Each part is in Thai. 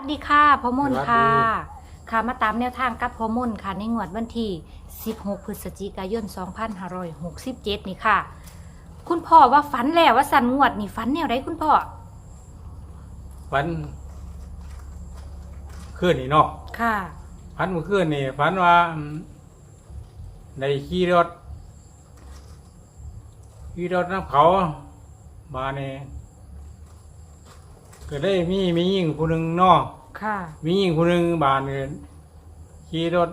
สวัสดีค่ะพ่อมนสวัสดีค่ะ ค่ะมาตามแนวทางกับพ่อมนค่ะ ในงวดวันที่ 16 พฤศจิกายน 2567 นี่ค่ะ คุณพ่อว่าฝันแล้วว่าสันงวดนี่ฝันแนวไดคุณพ่อฝันคืนนี่เนาะค่ะฝันเมื่อคืนนี่ฝันว่าอืมในขี่รถขี่รถน้ำเขามาเนี่ย ก็ได้มีมียิงผู้หนึ่งเนาะค่ะ มียิงผู้หนึ่งบานเนี่ยขี่รถ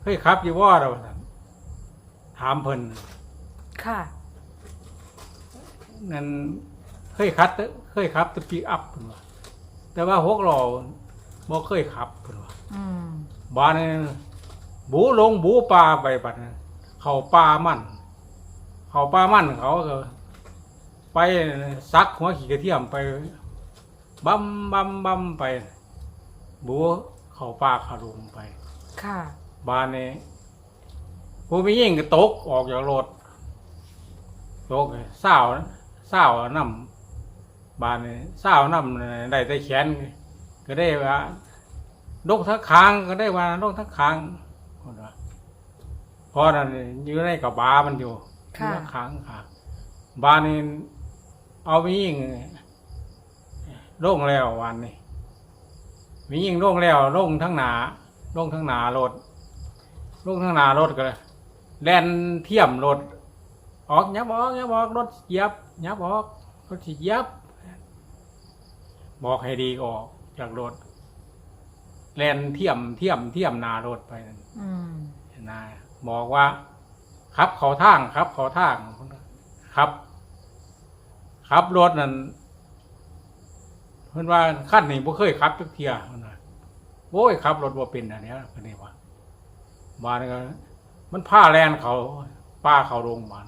เคยขับอยู่ว่าเราซั่นถามเพิ่นค่ะ นั่นเคยขับเคยขับตัวปีอัพเพิ่นว่าแต่ว่าหกล้อบ่เคยขับเพิ่นว่าอืมบ้านนี่บูลงบูปลาไปบัดนั้นเขาปลามัน เขาปลามันเขาก็ ไปซักหัวขี่กระเทียมไป บัมบัมบัมไปบูเขาปลาขาลุงไป ค่ะบ้านนี้ผู้มียิ่งก็ตกออกจากรถตกเศร้าเศร้าน้ำบ้านนี้เศร้าน้ำได้แต่แขนก็ได้ว่าดกทั้งคางก็ได้ว่าดกทั้งคางคนว่าเพราะนั่นอยู่ในกับบามันอยู่ค่ะอยู่ข้างค่ะ บานี่เอาไปยิง ลงแล้ววันนี้มียิงลงแล้วลงทั้งหนาลงทั้งหนารถลงทั้งหนารถก็เลยแล่นเทียมรถออกยับออกยับออกรถเหยียบยับออกรถสิเหยียบ บอกให้ดีก็ออกจากรถแลนเทียมเทียมเทียมหนารถไปนั่นอืมนะบอกว่าขับเขาทางขับเขาทางครับขับรถนั่น เพิ่นว่าขั้นนี้บ่เคยขับทุกเที่ยเพิ่นว่าโอ้ยขับรถบ่เป็นอันเนี้ยเพิ่นนี่ว่าบ้านนี่ก็มันผ้าแลนเขาป้าเขาโรงพยาบาล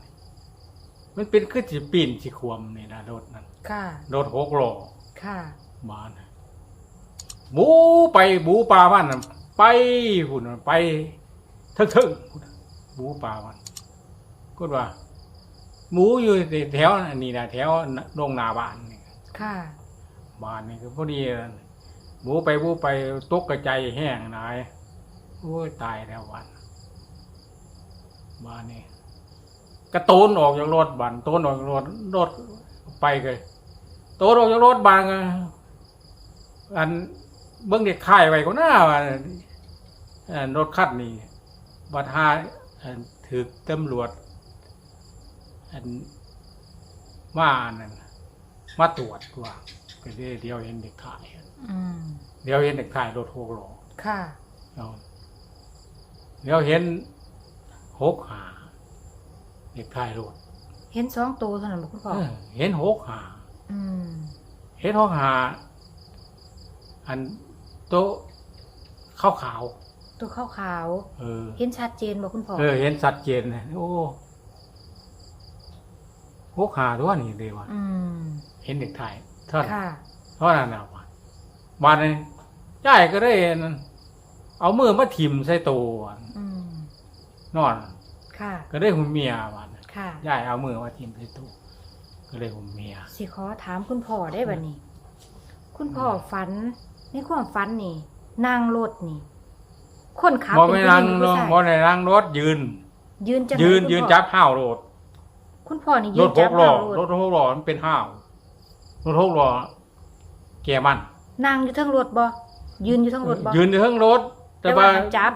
มันเป็นคือสิปีนสิควมนี่นะรถนั่นค่ะรถหกล้อค่ะบ้านน่ะบูไปบูปลามันน่ะไปหุ่นน่ะไปทึ่งทึ่งๆพุ่นน่ะบูปลามันก็ว่า หมูอยู่แถวอันนี้นะแถวโรงนาบ้านนี่ค่ะ บ้านนี่ก็พอดีนั่นหมูไปบูไปตกกระใจแห้งนายโอ้ยตายแล้ววันบ้านนี่กระโตนออกจากรถบันโตนออกจากรถรถไปเลยโตนออกจากรถบานอันเบิ้องเด็กข่ายไว้ก็น่าอันรถคันนี้บัดหาอันถือตำรวจอันมาอันนั้นมาตรวจว่า ก็ได้เดียวเห็นเด็กถ่ายอืมเดี๋ยวเห็นเด็กถ่ายรถหกล้อค่ะ เอาเดี๋ยวเห็นหกหาเด็กถ่ายรถเห็นสองตัวเท่านั้นบ่คุณพ่อเออเห็นหกหาอืมเห็นหกหาอันโต๊ะขาวขาวตัวขาวๆเออ ๆเห็นชัดเจนบ่คุณพ่อเออ เห็นสัดเจนเลยโอ้หกหาตัวนี่เลยว่ะ อืมเห็นเด็กถ่ายเท่านั้นค่ะเท่านั้นนะว่ะบานนี้ย่ายก็ได้นั่นเอามือมาถิ่มใส่ตัวว่ะอืมนอน ค่ะก็ได้หุ่นเมียวันค่ะย่ายเอามือมาทิ่มใส่ตู้ก็เลยหุ่นเมียสิขอถามคุณพ่อได้บัดนี้ คุณพ่อฝันในความฝันนี่นางรถนี่ คนขับบ่เป็นไม่ผู้หนั่งญิงหรือลผู้งชายบ่ได้นั่งรถยืน ยืนจะยืนยืนจับห้าวรถคุณพ่อนี่รยืถนหจับกล้อเอารรถถหกล้อมันเป็นห้าว รถหกล้อแกมันนางอยู่ทั้งรถบ่ยืนอยู่ทั้งรถบ่ยืนอยู่เทั้งรถ แต่แต่ว่าว่าจับ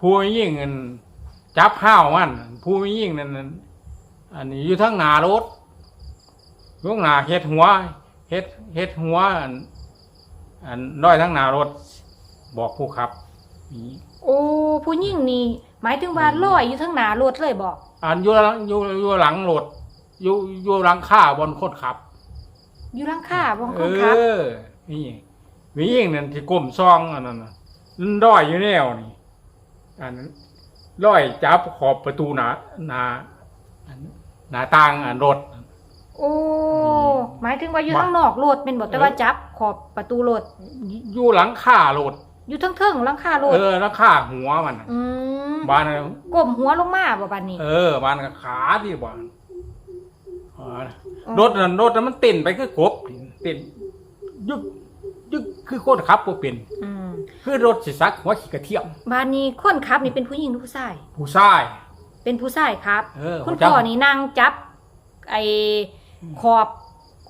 ผู้ยิ่งอันจับห้าวมันผู้ยิ่งนั่นนั่นอันนี้อยู่ทั้งหน้ารถอยู่ข้างหน้าเฮ็ดหัวเฮ็ดเฮ็ดหัวอันอันน้อยทั้งหน้ารถ บอกผู้ขับนี่ โอ้ผู้หญิงนี่หมายถึงว่าลอยอยู่ทั้งหน้ารถเลยบ่อันอยู่หลังอยู่อยู่หลังรถอยู่อยู่หลังข้าบนคนขับ อยู่หลังคาบ่เอคนขับอนี่มียิงนั่นที่ก้มซองอันนั้นน่ะมันร้อยอยู่แนวนี่อันนั้นร้อยจับขอบประตูหนาหนาอันหนาต่างอันรถ โอ้หมายถึงว่าอยู่ทั้งนอกรถเป็นบ่แต่ว่าจับขอบประตูรถอยู่หลังข้ารถอยู่ทั้งเทิงหลังคารถเออหลังข้าหัวมันน่ะอืมบ้านน่ะก้มหัวลงมาบ่บัดนี้ เออ บ้านกับขาที่บ้านอ๋ออ๋อ รถนั่นรถนั้นมันเต้นไปคือกบเต้นยึกยึกคือคนขับบ่เป็น อืมคือรถสิซักหัวขี้กระเทียม บ้านนี้คนขับนี่เป็นผู้หญิงหรือผู้ชาย ผู้ชาย เป็นผู้ชายครับ เออคุณผมจำพ่อนี่นั่งจับ ไอ้ขอบ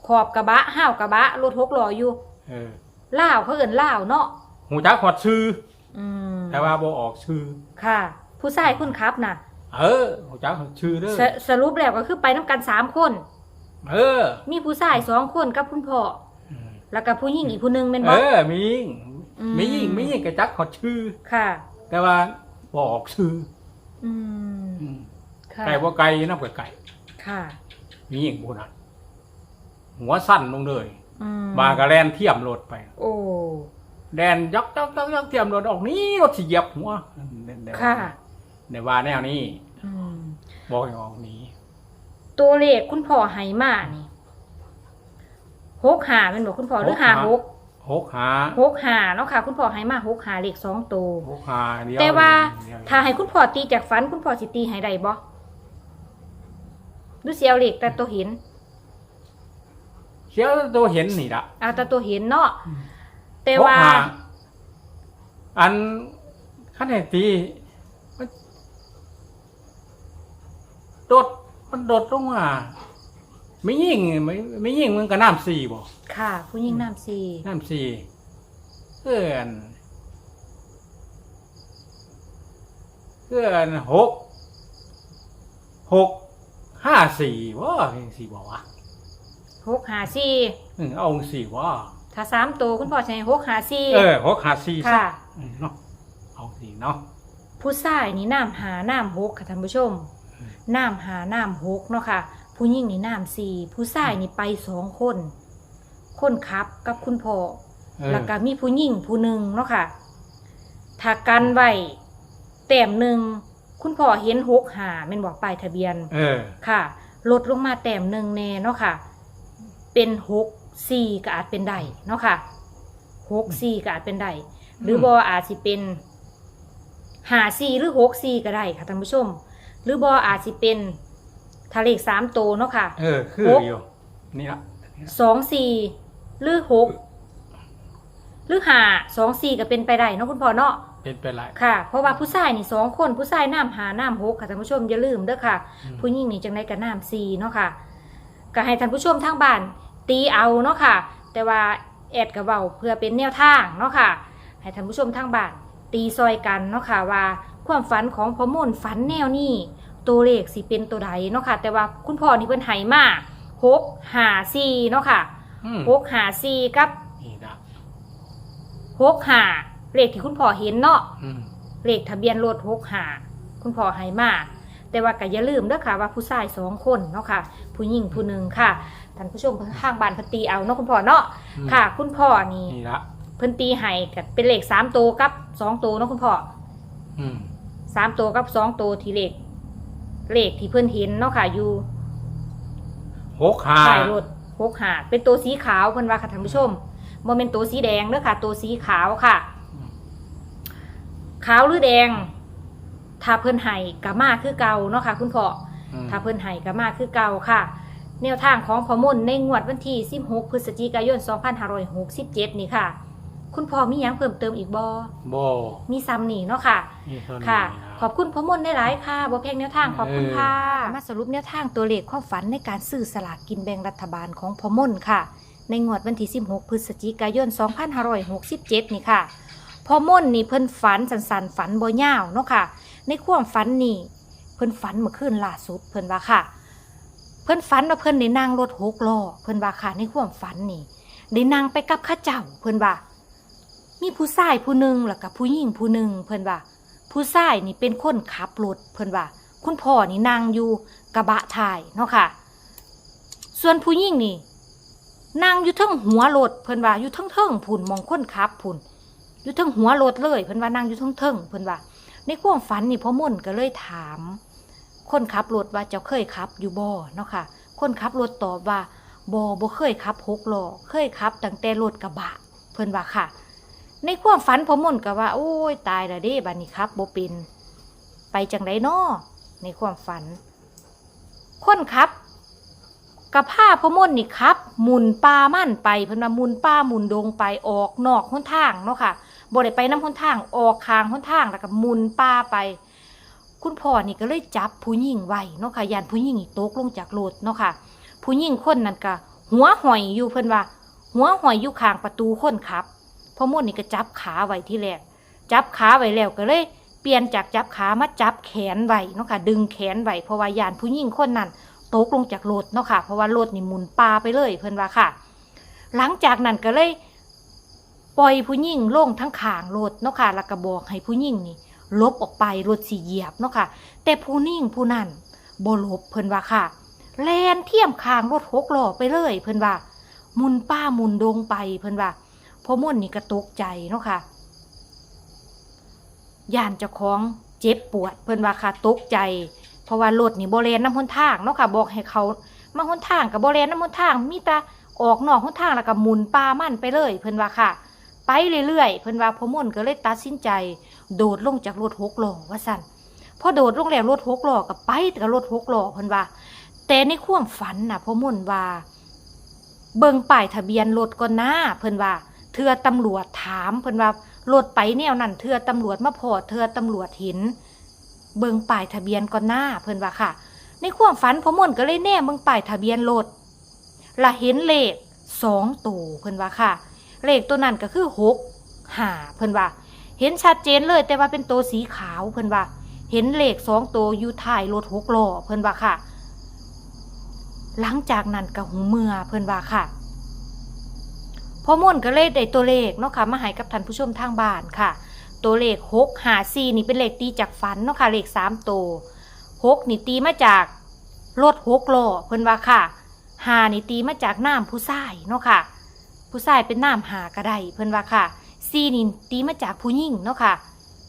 ขอบกระบะห้าวกระบะรถหกล้ออยู่เออล่าวเขาเอิ้นล่าวเนาะหูจักฮอดชื่อ อืมแต่ว่าบ่ออกชื่อ ค่ะ ผู้ชายคนขับน่ะ เออหูจักฮอดชื่อเด้อสสรุปแล้วก็คือไปน้ำกันสามคน เออ มีผู้ชายสองคนกับคุณพ่อแล้วก็ผู้หญิงอีกผู้หนึงเป็นเอบ่อมียิ่งอืมมียิ่งมียิ่งกระจักฮอดชื่อ ค่ะ แต่ว่าบ่ออกชื่ออืมอืมค่ะไก่บ่ไก่นำไก่ค่ะ มียิ่งผู้นั้นหัวสั้นลงเลยอืมบากระแลนเทียมรถไป โอ้ แดนยักยักยักยักเทียมรถออกนี้รถสิเหยียบหัวเด่นๆค่ะ ในว่าแนวนี้อืมบอกให้ออกหนี้ ตัวเลขคุณพ่อให้มานี่หกหาเป็นบอกคุณพ่อหรือหาหกหกหาหกหาเนาะค่ะ คุณพ่อให้มาหกหาเลขสองตัวหกหาเดียวแต่ว่าเดียวถ้าให้คุณพ่อตีจากฝัน คุณพ่อสิตีให้ได้บ่หรือเสียเอาเลขแต่ตัวเห็นเชียวตัวเห็นนี่ละเอาแต่ตัวเห็นเนาะแต่หกว่าหาอันขั้นไหนตีมันโดด มันโดดลงมาไม่ยิ่งไม่ไม่ยิ่งมันก็น้ำสี่บ่ค่ะ ผู้หญิงน้ำซีน้ำสี่เพื่อนเพื่อนหกหกห้าสี่ว่าสี่บอกวะหกหาซีอืมเอาสี่ว่าถ้าสามตัวคุณพ่อใช้หกหาซีเออหกห้าสี่ค่ะอืมเนาะเอาสี่เนาะผู้ชายนี่น้ำหาน้ำหกค่ะท่านผู้ชมอืม น้ำหาน้ำหกเนาะค่ะ ผู้หญิงนี่น้ำสี่ผู้ชายนี่ไปสองคน คนขับกับคุณพ่อเออ แล้วก็มีผู้หญิงผู้หนึ่งเนาะค่ะถ้ากันไว้แต้มหนึ่งคุณพ่อเห็นหกหาแม่นบอกป้ายทะเบียน เออ ค่ะ ลดลงมาแต้มหนึ่งแน่เนาะค่ะ เป็นหกสี่ก็อาจเป็นได้เนาะค่ะหกสี่ก็อาจเป็นได้หรือม บออาจสิเป็นหาสี่หรือหกสี่ก็ได้ค่ะท่านผู้ชมห รือบออาจสิเป็นทะเลขสามโตวเนาะค่ะ เออ คือหกอยู่นี่ละสองสี่หรือหกหรือหาสองสี่ก็เป็นไปได้เนาะคุณพ่อเนาะ เป็นไปไรค่ะ เพราะว่าผู้ชายนี่สองคนผู้ชายน้ำหาน้ำหกค่ะท่านผู้ชมอย่าลืมเด้อค่ะ อืม ผู้หญิงนี่จังไดกับน้ำซีเนาะค่ะก็ให้ท่านผู้ชมทางบ้านตีเอาเนาะค่ะ แต่ว่าแอดกับเบาเพื่อเป็นแนวทางเนาะค่ะ ให้ท่านผู้ชมทางบ้านตีซอยกันเนาะค่ะว่าความฝันของพ่อมนฝันแนวนี้ ตัวเลขสิเป็นตัวใดเนาะค่ะ แต่ว่าคุณพ่อนี่เพิ่นให้มาหกหาซีเนาะค่ะอืมหกหาซีกับนี่ละหกหาเลขที่คุณพ่อเห็นเนาะ อืมเลขทะเบียนรถหกหาคุณพ่อให้มาแต่ว่าก็อย่าลืมเด้อค่ะ ว่าผู้ชายสองคนเนาะค่ะ ผู้หญิงผู้หนึ่งค่ะท่านผู้ชมข้างบ้านเพิ่นตีเอาเนาะคุณพ่อเนาะอืมค่ะ คุณพ่อนี่นี่ละเพิ่นตีให้กับเป็นเลขสามตัวกับสองตัวเนาะคุณพ่ออืมสามตัวกับสองตัวที่เลข เลขที่เพิ่นเห็นเนาะค่ะอยู่หกหาท้ายรถหกหาเป็นตัวสีขาวเพิ่นว่าค่ะท่านผู้ชมโมเมนตัวสีแดงเด้อค่ะ ตัวสีขาวค่ะ ขาวหรือแดง ถ้าเพิ่นไห้กะมาคือเก่าเนาะค่ะ คุณพ่ออืมถ้าเพิ่นไห้กะมาคือเก่าค่ะ แนวทางของพอมุนในงวดวันที่ 16 พฤศจิกายน 2567 นี่ค่ะ คุณพ่อมีหยังเพิ่มเติมอีกบ่โบมีซ้ำนี่เนาะค่ะนี่เท่านี้ค่ะนะ ขอบคุณพอมนได้หลายค่ะบ่แพงแนวทางขอบคุณค่ะ มาสรุปแนวทางตัวเลขความฝันในการซื้อสลากกินแบ่งรัฐบาลของพอมนค่ะ ในงวดวันที่ 16 พฤศจิกายน 2567 นี่ค่ะพอม่นนี่เพิ่นฝันสันๆฝันบ่ยาวเนาะค่ะ ในความฝันนี่เพิ่นฝันเมื่อคืนล่าสุดเพิ่นว่าค่ะ เพิ่นฝันว่าเพิ่นได้นั่งรถหกล้อเพิ่นว่าค่ะในความฝันนี่ได้นั่งไปกับข้าเจ้าเพิ่นว่ามีผู้ชายผู้หนึ่งแล้วก็ผู้หญิงผู้หนึ่งเพิ่นว่า ผู้ชายนี่เป็นคนขับรถเพิ่นว่า คุณพ่อนี่นั่งอยู่กระบะท้ายเนาะค่ะ ส่วนผู้หญิงนี่นั่งอยู่ทั้งหัวรถเพิ่นว่าอยู่ทั้งเทิงๆพุ่นมองคนขับพุ่นอยู่ทั้งหัวรถเลยเพิ่นว่านั่งอยู่ทั้งเทิงเพิ่นว่า ในความฝันนี่พ่อมุ่นก็เลยถาม คนขับรถว่าเจ้าเคยขับ อยู่บ่เนาะค่ะ คนขับรถตอบว่าบ่บ่เคยขับหกล้อเคยขับตั้งแต่รถกระบะ เพิ่นว่าค่ะ ในความฝันพ่อม่นก็ว่า โอ้ยตายแล้วเด้บัดนี้ครับโบป็นไปจังไดนอในความฝัน คนขับกกับผ้าพะม่นนี่ครับหมุนป่ามั่นไปเพิ่นว่าหมุนป่าหมุนดงไปออกนอกหนทางเนาะค่ะบ่ได้ไปน้ำหนทางออกคางหนทางแล้วก็หมุนป่าไป คุณพ่อนี่ก็เลยจับผู้หญิงไว้เนาะค่ะยานผู้หญิงนี่ตกลงจากรถเนาะค่ะ ผู้หญิงคนนั้นก็หัวหอยอยู่เพิ่นว่า หัวหอยอยู่ข้างประตูคนขับ พ่อม่นนี่ก็จับขาไว้ที่แรกจับขาไว้แล้วก็เลยเปลี่ยนจากจับขามาจับแขนไว้เนาะค่ะดึงแขนไว้เพราะว่ายานผู้หญิงคนนั้นตกลงจากรถเนาะค่ะเพราะว่ารถนี่หมุนปลาไปเลยเพิ่อนว่าค่ะ หลังจากนั้นก็เลยปล่อยผู้หญิงลงทั้งขางรถเนาะค่ะแล้วก็บอกให้ผู้หญิงนี่ลบออกไปรถสีเหยียบเนาะค่ะ แต่ผู้นิ่งผู้นั้นบ่ลบเพิ่นว่าค่ะแลนเทียมคางรถหกล้อไปเลย เพิ่นว่าหมุนป้าหมุนดงไปเพิ่นว่า พอม่นนี่ก็ตกใจเนาะค่ะย่านเจ้าของเจ็บปวด เพิ่นว่าค่ะตกใจ เพราะว่ารถนี่บ่แลนน้ำหนทางเนาะค่ะ บอกให้เขามาหนทางกับบ่แลนน้ำหนทาง มีแต่ออกนอกหนทางแล้วก็หมุนป้ามั่นไปเลย เพิ่นว่าค่ะ ไปเรื่อยๆเพิ่นว่าพอม่นก็เลยตัดสินใจ โดดลงจากรถหกล้อว่าสั่นพอโดดลงแล้วรถหกล้อก็ไปกับรถหกล้อเพิ่นว่า แต่ในความฝันน่ะพ่อมุ่นว่า เบิ่งป้ายทะเบียนรถก่อนหน้าเพิ่นว่า เทือตำรวจถามเพิ่นว่ารถไปแนวนั้นเทือตำรวจมาพอเทือตำรวจเห็น เบิงป้ายทะเบียนก่อนหน้าเพิ่นว่าค่ะ ในความฝันพ่อมุ่นก็เลยแน่เบิงป้ายทะเบียนรถละเห็นเลขสองตัวเพิ่นว่าค่ะ เลขตัวนั้นก็คือหกห้าเพิ่นว่า เห็นชัดเจนเลยแต่ว่าเป็นตัวสีขาวเพิ่นว่า เห็นเลขสองตัวอยู่ท้ายรถหกล้อเพิ่นว่าค่ะ หลังจากนั้นก็หูเมื่อเพิ่นว่าค่ะ พอม่วนก็เลยได้ตัวเลขเนาะค่ะมาให้กับท่านผู้ชมทางบ้านค่ะ ตัวเลขหกหาสี่นี่เป็นเลขตีจากฝันเนาะค่ะเลขสามตัวหกนี่ตีมาจากรถหกล้อเพิ่นว่าค่ะหานี่ตีมาจากน้ำผู้ชายเนาะค่ะ ผู้ชายเป็นน้ำหากระไดเพิ่นว่าค่ะซีนี่ตีมาจากผู้หญิงเนาะค่ะ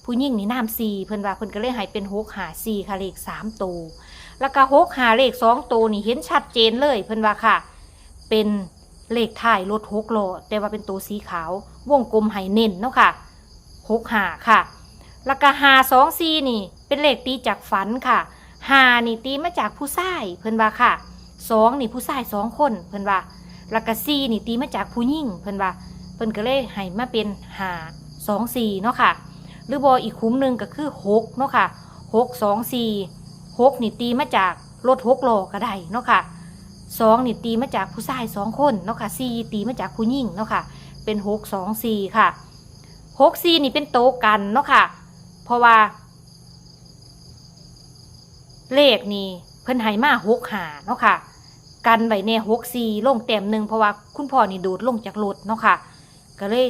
ผู้หญิงนี่น้ำซีเพิ่นว่าเพิ่นก็เลยให้เป็นหกหาซีค่ะเลขสามตัวแล้วก็หกหาเลขสองตัวนี่เห็นชัดเจนเลยเพิ่นว่าค่ะ เป็น เลขท้ายรถหกล้อแต่ว่าเป็นตัวสีขาว วงกลมให้เน้นเนาะค่ะหกหาค่ะแล้วก็หาสองซีนี่ เป็นเลขตีจากฝันค่ะหานี่ตีมาจากผู้ชายเพิ่นว่าค่ะสองนี่ผู้ชายสองคนเพิ่นว่าแล้วก็ซีนี่ตีมาจากผู้หญิงเพิ่นว่าเพิ่นก็เลยให้มาเป็นหาสองสี่เนาะค่ะ หรือบออีกคุ้มหนึ่งก็คือหกเนาะค่ะหกสองสี่หกนี่ตีมาจากรถหกล้อก็ได้เนาะค่ะ สองนี่ตีมาจากผู้ชายสองคนเนาะค่ะสี่ตีมาจากผู้หญิงเนาะค่ะ เป็นหกสองสี่ค่ะหกสี่นี่เป็นโตะกันเนาะค่ะ เพราะว่า เลขนี่เพิ่นให้มาหกหาเนาะค่ะ กันไว้ในหกสี่ลงเต็มหนึ่งเพราะว่าคุณพ่อนี่โดดลงจากรถเนาะค่ะ ก็เลย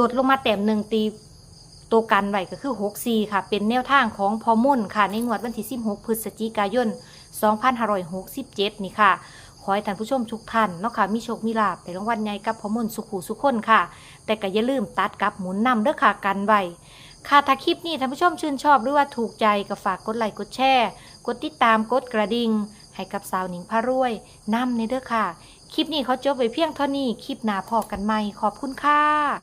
ลดลงมาเต็มหนึ่งตีตัวกันไว้ก็คือ 64 ค่ะ เป็นแนวทางของพอมุ่นค่ะ ในงวดวันที่ 16 พฤศจิกายน 2567 นี่ค่ะ ขอให้ท่านผู้ชมทุกท่านเนาะค่ะมีโชคมีลาภในรางวัลใหญ่กับพอมนสุขหูสุขคนค่ะ แต่ก็อย่าลืมตัดกับหมุนนำเด้อค่ะกันไว้ค่ะถ้าคลิปนี้ท่านผู้ชมชื่นชอบหรือว่าถูกใจก็ฝากกดไลค์กดแชร์กดติดตามกดกระดิ่งให้กับสาวหนิงพารวยนำในเด้อค่ะ คลิปนี้เขาจบไปเพียงเท่านี้คลิปหน้าพอกันใหม่ขอบคุณค่ะ